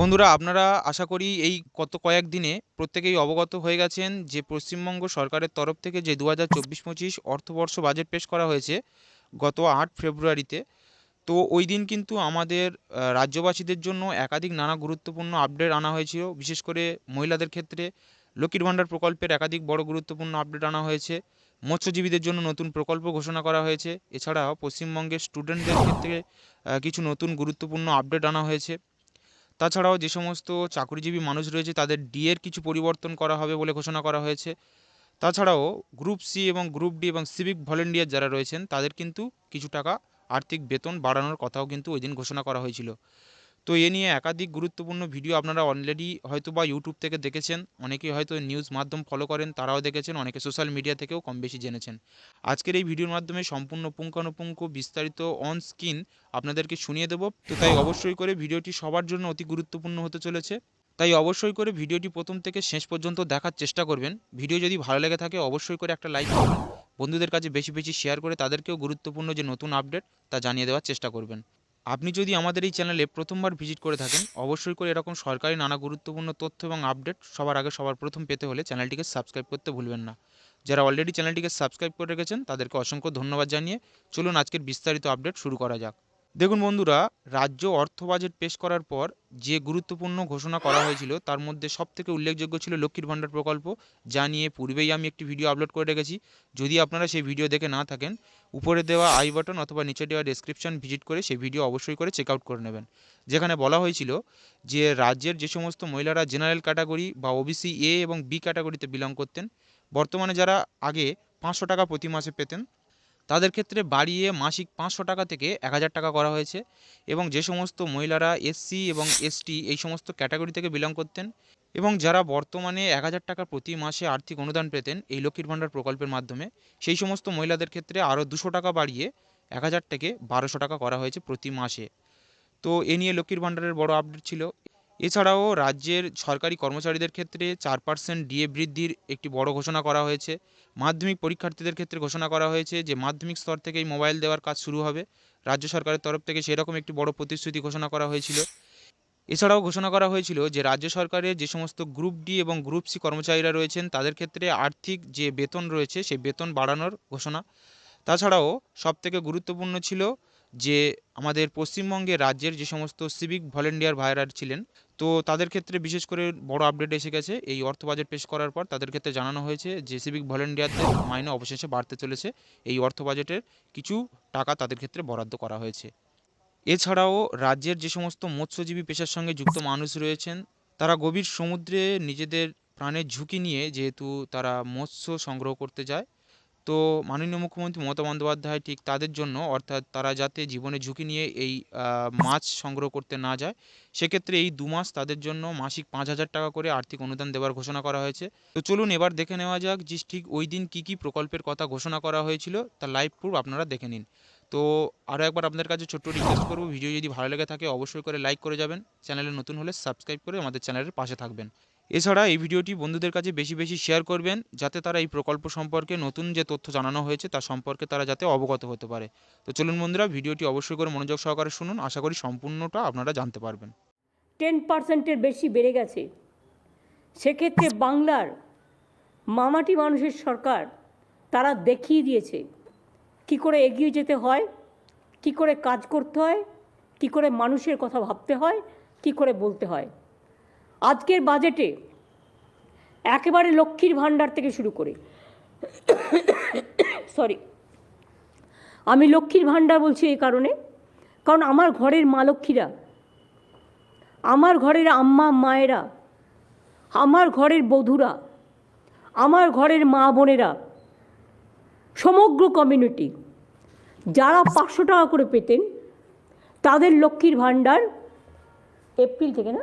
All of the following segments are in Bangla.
বন্ধুরা, আপনারা আশা করি এই কত কয়েক দিনে প্রত্যেকেই অবগত হয়ে গেছেন যে পশ্চিমবঙ্গ সরকারের তরফ থেকে যে দু হাজার চব্বিশ পঁচিশ অর্থবর্ষ বাজেট পেশ করা হয়েছে গত আট ফেব্রুয়ারিতে, তো ওই দিন কিন্তু আমাদের রাজ্যবাসীদের জন্য একাধিক নানা গুরুত্বপূর্ণ আপডেট আনা হয়েছিল। বিশেষ করে মহিলাদের ক্ষেত্রে লক্ষ্মীর ভাণ্ডার প্রকল্পের একাধিক বড় গুরুত্বপূর্ণ আপডেট আনা হয়েছে। মৎস্যজীবীদের জন্য নতুন প্রকল্প ঘোষণা করা হয়েছে। এছাড়াও পশ্চিমবঙ্গের স্টুডেন্টদের ক্ষেত্রে কিছু নতুন গুরুত্বপূর্ণ আপডেট আনা হয়েছে। তাছাড়াও যে সমস্ত চাকরিজীবী মানুষ রয়েছে, তাদের ডিএর কিছু পরিবর্তন করা হবে বলে ঘোষণা করা হয়েছে। তাছাড়াও গ্রুপ সি এবং গ্রুপ ডি এবং সিভিক ভলেন্টিয়ার যারা রয়েছেন, তাদের কিন্তু কিছু টাকা আর্থিক বেতন বাড়ানোর কথাও কিন্তু ওই দিন ঘোষণা করা হয়েছিল। তো এ নিয়ে একাধিক গুরুত্বপূর্ণ ভিডিও আপনারা অলরেডি হয়তো বা ইউটিউব থেকে দেখেছেন। অনেকেই হয়তো নিউজ মাধ্যম ফলো করেন, তারাও দেখেছেন, অনেকে সোশ্যাল মিডিয়া থেকেও কম বেশি জেনেছেন। আজকের এই ভিডিওর মাধ্যমে সম্পূর্ণ পুঙ্খানুপুঙ্খ বিস্তারিত অন স্ক্রিন আপনাদেরকে শুনিয়ে দেবো। তো তাই অবশ্যই করে ভিডিওটি সবার জন্য অতি গুরুত্বপূর্ণ হতে চলেছে। তাই অবশ্যই করে ভিডিওটি প্রথম থেকে শেষ পর্যন্ত দেখার চেষ্টা করবেন। ভিডিও যদি ভালো লেগে থাকে অবশ্যই করে একটা লাইক বন্ধুদের কাছে বেশি বেশি শেয়ার করে তাদেরকেও গুরুত্বপূর্ণ যে নতুন আপডেট তা জানিয়ে দেওয়ার চেষ্টা করবেন। আপনি যদি আমাদের এই চ্যানেলে প্রথমবার ভিজিট করে থাকেন, অবশ্যই করে এরকম সরকারি নানা গুরুত্বপূর্ণ তথ্য এবং আপডেট সবার আগে সবার প্রথম পেতে হলে চ্যানেলটিকে সাবস্ক্রাইব করতে ভুলবেন না। যারা অলরেডি চ্যানেলটিকে সাবস্ক্রাইব করে রেখেছেন, তাদেরকে অসংখ্য ধন্যবাদ জানিয়ে চলুন আজকের বিস্তারিত আপডেট শুরু করা যাক। দেখুন বন্ধুরা, রাজ্য অর্থ বাজেট পেশ করার পর যে গুরুত্বপূর্ণ ঘোষণা করা হয়েছিল, তার মধ্যে সবথেকে উল্লেখযোগ্য ছিল লক্ষ্মীর ভাণ্ডার প্রকল্প, যা নিয়ে পূর্বেই আমি একটি ভিডিও আপলোড করে রেখেছি। যদি আপনারা সেই ভিডিও দেখে না থাকেন, উপরে দেওয়া আই বাটন অথবা নিচে দেওয়া ডেসক্রিপশন ভিজিট করে সেই ভিডিও অবশ্যই করে চেক আউট করে নেবেন। যেখানে বলা হয়েছিল যে, রাজ্যের যে সমস্ত মহিলারা জেনারেল ক্যাটাগরি বা ওবিসি এ এবং বি ক্যাটাগরিতে বিলং করতেন, বর্তমানে যারা আগে পাঁচশো টাকা প্রতি মাসে পেতেন তাদের ক্ষেত্রে বাড়িয়ে মাসিক পাঁচশো টাকা থেকে এক হাজার টাকা করা হয়েছে এবং যে সমস্ত মহিলারা এসসি এবং এসটি এই সমস্ত ক্যাটাগরি থেকে বিলং করতেন এবং যারা বর্তমানে এক হাজার টাকা প্রতি মাসে আর্থিক অনুদান পেতেন এই লক্ষ্মীর ভাণ্ডার প্রকল্পের মাধ্যমে, সেই সমস্ত মহিলাদের ক্ষেত্রে আরও দুশো টাকা বাড়িয়ে এক হাজার থেকে বারোশো টাকা করা হয়েছে প্রতি মাসে। তো এ নিয়ে লক্ষ্মীর ভাণ্ডারের বড় আপডেট ছিল। এছাড়াও রাজ্যের সরকারি কর্মচারীদের ক্ষেত্রে চার পার্সেন্ট ডিএ বৃদ্ধির একটি বড় ঘোষণা করা হয়েছে। মাধ্যমিক পরীক্ষার্থীদের ক্ষেত্রে ঘোষণা করা হয়েছে যে, মাধ্যমিক স্তর থেকেই মোবাইল দেওয়ার কাজ শুরু হবে। রাজ্য সরকারের তরফ থেকে সেরকম একটি বড় প্রতিশ্রুতি ঘোষণা করা হয়েছিল। এছাড়াও ঘোষণা করা হয়েছিল যে, রাজ্য সরকারের যে সমস্ত গ্রুপ ডি এবং গ্রুপ সি কর্মচারীরা রয়েছেন, তাদের ক্ষেত্রে আর্থিক যে বেতন রয়েছে, সেই বেতন বাড়ানোর ঘোষণা। তাছাড়াও সবথেকে গুরুত্বপূর্ণ ছিল যে আমাদের পশ্চিমবঙ্গে রাজ্যের যে সমস্ত সিভিক ভলেন্টিয়ার ভাইরা ছিলেন, তো তাদের ক্ষেত্রে বিশেষ করে বড় আপডেট এসে গেছে। এই অর্থ বাজেট পেশ করার পর তাদের ক্ষেত্রে জানানো হয়েছে যে সিভিক ভলেন্টিয়ারদের মাইনে অবশেষে বাড়তে চলেছে। এই অর্থ বাজেটের কিছু টাকা তাদের ক্ষেত্রে বরাদ্দ করা হয়েছে। এছাড়াও রাজ্যের যে সমস্ত মৎস্যজীবী পেশার সঙ্গে যুক্ত মানুষ রয়েছেন, তারা গভীর সমুদ্রে নিজেদের প্রাণের ঝুঁকি নিয়ে যেহেতু তারা মৎস্য সংগ্রহ করতে যায় তো মাননীয় মুখ্যমন্ত্রী মমতা বন্দ্যোপাধ্যায় ঠিক তাদের জন্য, অর্থাৎ তারা যাতে জীবনে ঝুঁকি নিয়ে এই মাছ সংগ্রহ করতে না যায়, সেক্ষেত্রে এই দু মাস তাদের জন্য মাসিক পাঁচ হাজার টাকা করে আর্থিক অনুদান দেওয়ার ঘোষণা করা হয়েছে। তো চলুন এবার দেখে নেওয়া যাক যে ঠিক ওই দিন কী কী প্রকল্পের কথা ঘোষণা করা হয়েছিল তার লাইভ প্রুফ আপনারা দেখে নিন। তো আরও একবার আপনাদের কাছে ছোট্ট রিকোয়েস্ট করব ভিডিও যদি ভালো লেগে থাকে অবশ্যই করে লাইক করে যাবেন, চ্যানেলে নতুন হলে সাবস্ক্রাইব করে আমাদের চ্যানেলের পাশে থাকবেন। এছাড়া এই ভিডিওটি বন্ধুদের কাছে বেশি বেশি শেয়ার করবেন, যাতে তারা এই প্রকল্প সম্পর্কে নতুন যে তথ্য জানানো হয়েছে তার সম্পর্কে তারা যাতে অবগত হতে পারে। তো চলুন বন্ধুরা, ভিডিওটি অবশ্যই করে মনোযোগ সহকারে শুনুন। আশা করি সম্পূর্ণটা আপনারা জানতে পারবেন। টেন পার্সেন্টের বেশি বেড়ে গেছে। সেক্ষেত্রে বাংলার মামাটি মানুষের সরকার তারা দেখিয়ে দিয়েছে। কি করে এগিয়ে যেতে হয়, কি করে কাজ করতে হয়, কি করে মানুষের কথা ভাবতে হয়, কি করে বলতে হয়। আজকের বাজেটে একেবারে লক্ষ্মীর ভাণ্ডার থেকে শুরু করে সরি, আমি লক্ষ্মীর ভাণ্ডার বলছি এই কারণে, কারণ আমার ঘরের মা লক্ষ্মীরা, আমার ঘরের আম্মা মায়েরা, আমার ঘরের বধূরা, আমার ঘরের মা বোনেরা, সমগ্র কমিউনিটি যারা পাঁচশো টাকা করে পেতেন, তাদের লক্ষ্মীর ভাণ্ডার এপ্রিল থেকে না?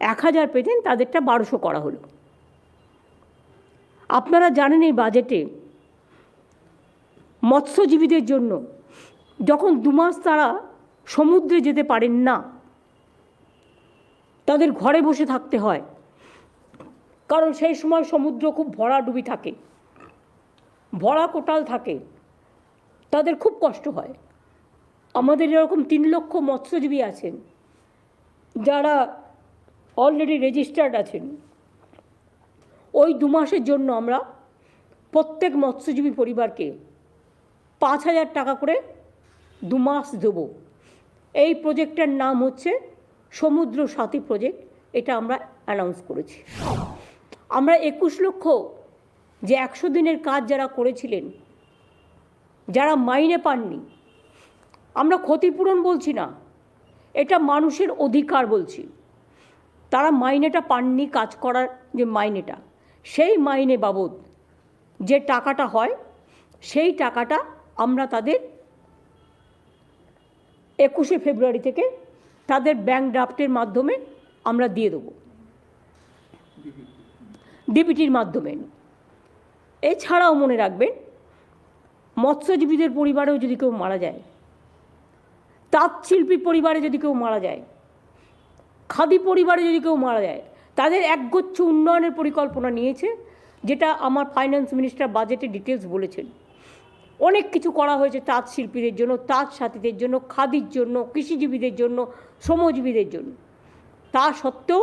এক হাজার পেতেন তাদেরটা বারোশো করা হলো। আপনারা জানেন এই বাজেটে মৎস্যজীবীদের জন্য যখন দু মাস তারা সমুদ্রে যেতে পারেন না, তাদের ঘরে বসে থাকতে হয়। কারণ সেই সময় সমুদ্র খুব ভরাডুবি থাকে, ভরা কোটাল থাকে, তাদের খুব কষ্ট হয়। আমাদের এরকম তিন লক্ষ মৎস্যজীবী আছেন, যারা অলরেডি রেজিস্টার্ড আছেন। ওই দু মাসের জন্য আমরা প্রত্যেক মৎস্যজীবী পরিবারকে পাঁচ হাজার টাকা করে দু মাস দেবো। এই প্রজেক্টের নাম হচ্ছে সমুদ্র সাথী প্রজেক্ট। এটা আমরা অ্যানাউন্স করেছি। আমরা একুশ লক্ষ যে একশো দিনের কাজ যারা করেছিলেন, যারা মাইনে পাননি, আমরা ক্ষতিপূরণ বলছি না, এটা মানুষের অধিকার বলছি। তারা মাইনেটা পাননি কাজ করার যে মাইনেটা, সেই মাইনে বাবদ যে টাকাটা হয়, সেই টাকাটা আমরা তাদের একুশে ফেব্রুয়ারি থেকে তাদের ব্যাংক ড্রাফটের মাধ্যমে আমরা দিয়ে দেবো। ডিবিটির মাধ্যমে। এছাড়াও মনে রাখবেন, মৎস্যজীবীদের পরিবারেও যদি কেউ মারা যায় তাঁত শিল্পী পরিবারে যদি কেউ মারা যায় খাদি পরিবারে যদি কেউ মারা যায়, তাদের একগুচ্ছ উন্নয়নের পরিকল্পনা নিয়েছে, যেটা আমার ফাইন্যান্স মিনিস্টার বাজেটে ডিটেলস বলেছেন। অনেক কিছু করা হয়েছে তাঁত শিল্পীদের জন্য, তাঁত সাথীদের জন্য, খাদির জন্য, কৃষিজীবীদের জন্য, শ্রমজীবীদের জন্য। তা সত্ত্বেও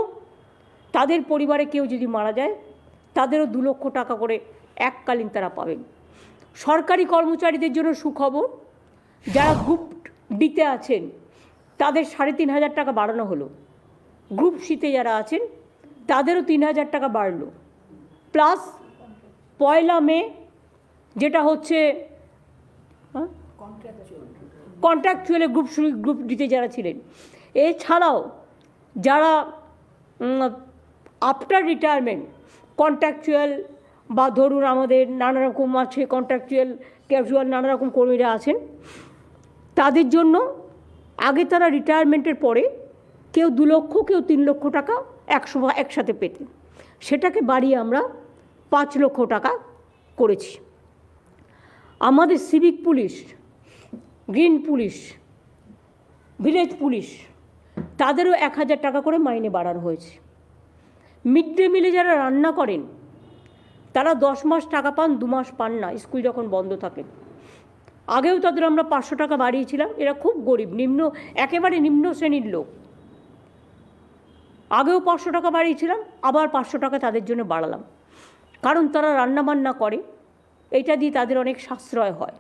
তাদের পরিবারে কেউ যদি মারা যায়, তাদেরও দু লক্ষ টাকা করে এককালীন তারা পাবেন। সরকারি কর্মচারীদের জন্য সুখবর, যারা গ্রুপ ডিতে আছেন, তাদের সাড়ে তিন হাজার টাকা বাড়ানো হলো। গ্রুপ সিতে যারা আছেন, তাদেরও তিন হাজার টাকা বাড়লো। প্লাস পয়লা মে, যেটা হচ্ছে কন্ট্রাকচুয়ালে গ্রুপ গ্রুপ ডিতে যারা ছিলেন। এছাড়াও যারা আফটার রিটায়ারমেন্ট কন্ট্রাকচুয়াল বা ধরুন আমাদের নানা রকম আছে কন্ট্রাকচুয়াল ক্যাজুয়াল নানা রকম কর্মীরা আছেন, তাদের জন্য আগে তারা রিটায়ারমেন্টের পরে কেউ দু লক্ষ, কেউ তিন লক্ষ টাকা একশো একসাথে পেতে। সেটাকে বাড়িয়ে আমরা পাঁচ লক্ষ টাকা করেছি। আমাদের civic police green police village police তাদেরও এক হাজার টাকা করে মাইনে বাড়ানো হয়েছে। মিড ডে মিলে যারা রান্না করেন, তারা দশ মাস টাকা পান, দু মাস পান না, স্কুল যখন বন্ধ থাকে। আগেও তাদের আমরা পাঁচশো টাকা বাড়িয়েছিলাম, এরা খুব গরিব, নিম্ন, একেবারে নিম্ন শ্রেণির লোক। আগেও পাঁচশো টাকা বাড়িয়েছিলাম, আবার পাঁচশো টাকা তাদের জন্য বাড়ালাম। কারণ তারা রান্নাবান্না করে, এটা দিয়ে তাদের অনেক সাশ্রয় হয়।